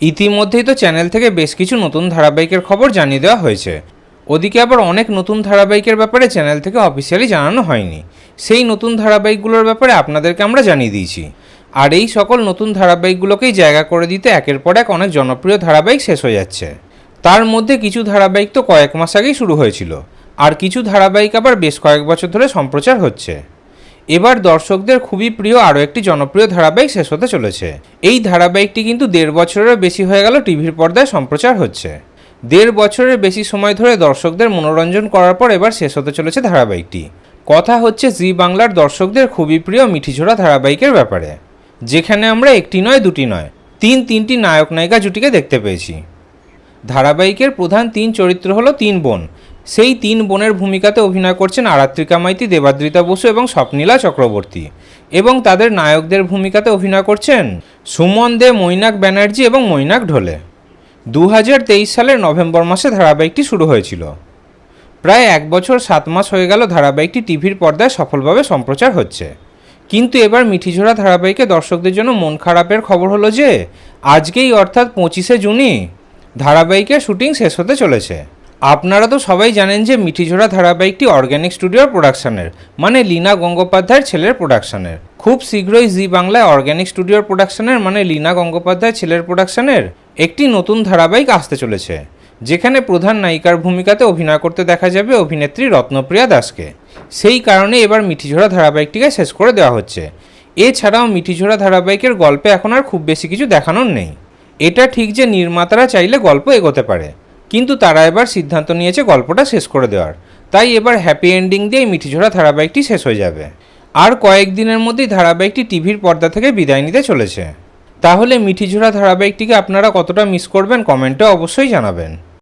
ইতিমধ্যেই তো চ্যানেল থেকে বেশ কিছু নতুন ধারাবাহিকের খবর জানিয়ে দেওয়া হয়েছে। ওদিকে আবার অনেক নতুন ধারাবাহিকের ব্যাপারে চ্যানেল থেকে অফিসিয়ালি জানানো হয়নি। সেই নতুন ধারাবাহিকগুলোর ব্যাপারে আপনাদেরকে আমরা জানিয়ে দিয়েছি। আর এই সকল নতুন ধারাবাহিকগুলোকেই জায়গা করে দিতে একের পর এক অনেক জনপ্রিয় ধারাবাহিক শেষ হয়ে যাচ্ছে। তার মধ্যে কিছু ধারাবাহিক তো কয়েক মাস আগেই শুরু হয়েছিল। আর কিছু ধারাবাহিক আবার বেশ কয়েক বছর ধরে সম্প্রচার হচ্ছে। এবার দর্শকদের খুবই প্রিয় আরও একটি জনপ্রিয় ধারাবাহিক শেষ হতে চলেছে। এই ধারাবাহিকটি কিন্তু দেড় বছরেরও বেশি হয়ে গেল টিভির পর্দায় সম্প্রচার হচ্ছে। দেড় বছরের বেশি সময় ধরে দর্শকদের মনোরঞ্জন করার পর এবার শেষ হতে চলেছে ধারাবাহিকটি। কথা হচ্ছে, জি বাংলার দর্শকদের খুবই প্রিয় মিঠিঝোড়া ধারাবাহিকের ব্যাপারে। যেখানে আমরা একটি নয়, দুটি নয়, তিন তিনটি নায়ক নায়িকা জুটিকে দেখতে পেয়েছি। ধারাবাহিকের প্রধান তিন চরিত্র হলো তিন বোন। সেই তিন বোনের ভূমিকাতে অভিনয় করছেন আরাত্রিকা মাইতি, দেবাদ্রিতা বসু এবং স্বপ্নীলা চক্রবর্তী। এবং তাদের নায়কদের ভূমিকাতে অভিনয় করছেন সুমন দে, মৈনাক ব্যানার্জি এবং মৈনাক ঢোলে। দু হাজার তেইশ সালের নভেম্বর মাসে ধারাবাহিকটি শুরু হয়েছিল। প্রায় এক বছর সাত মাস হয়ে গেল ধারাবাহিকটি টিভির পর্দায় সফলভাবে সম্প্রচার হচ্ছে। কিন্তু এবার মিঠিঝোড়া ধারাবাহিকে দর্শকদের জন্য মন খারাপের খবর হলো যে, আজকেই অর্থাৎ পঁচিশে জুনই ধারাবাহিকের শুটিং শেষ হতে চলেছে। আপনারা তো সবাই জানেন যে মিঠিঝোড়া ধারাবাহিকটি অর্গ্যানিক স্টুডিওর প্রোডাকশনের মানে লীনা গঙ্গোপাধ্যায়ের ছেলের প্রোডাকশনের খুব শীঘ্রই জি বাংলায় অর্গ্যানিক স্টুডিওর প্রোডাকশনের মানে লীনা গঙ্গোপাধ্যায়ের ছেলের প্রোডাকশনের একটি নতুন ধারাবাহিক আসতে চলেছে, যেখানে প্রধান নায়িকার ভূমিকাতে অভিনয় করতে দেখা যাবে অভিনেত্রী রত্নপ্রিয়া দাসকে। সেই কারণে এবার মিঠিঝোড়া ধারাবাহিকটিকে শেষ করে দেওয়া হচ্ছে। এছাড়াও মিঠিঝোড়া ধারাবাহিকের গল্পে এখন আর খুব বেশি কিছু দেখানোর নেই। এটা ঠিক যে নির্মাতারা চাইলে গল্প এগোতে পারে। কিন্তু তারা এবার সিদ্ধান্ত নিয়েছে গল্পটা শেষ করে দেওয়ার। তাই এবার হ্যাপি এন্ডিং দিয়ে মিঠিঝোড়া ধারাবাহিকটি শেষ হয়ে যাবে। আর কয়েকদিনের মধ্যেই ধারাবাহিকটি টিভির পর্দা থেকে বিদায় নিতে চলেছে। তাহলে মিঠিঝোড়া ধারাবাহিকটিকে আপনারা কতটা মিস করবেন কমেন্টে অবশ্যই জানাবেন।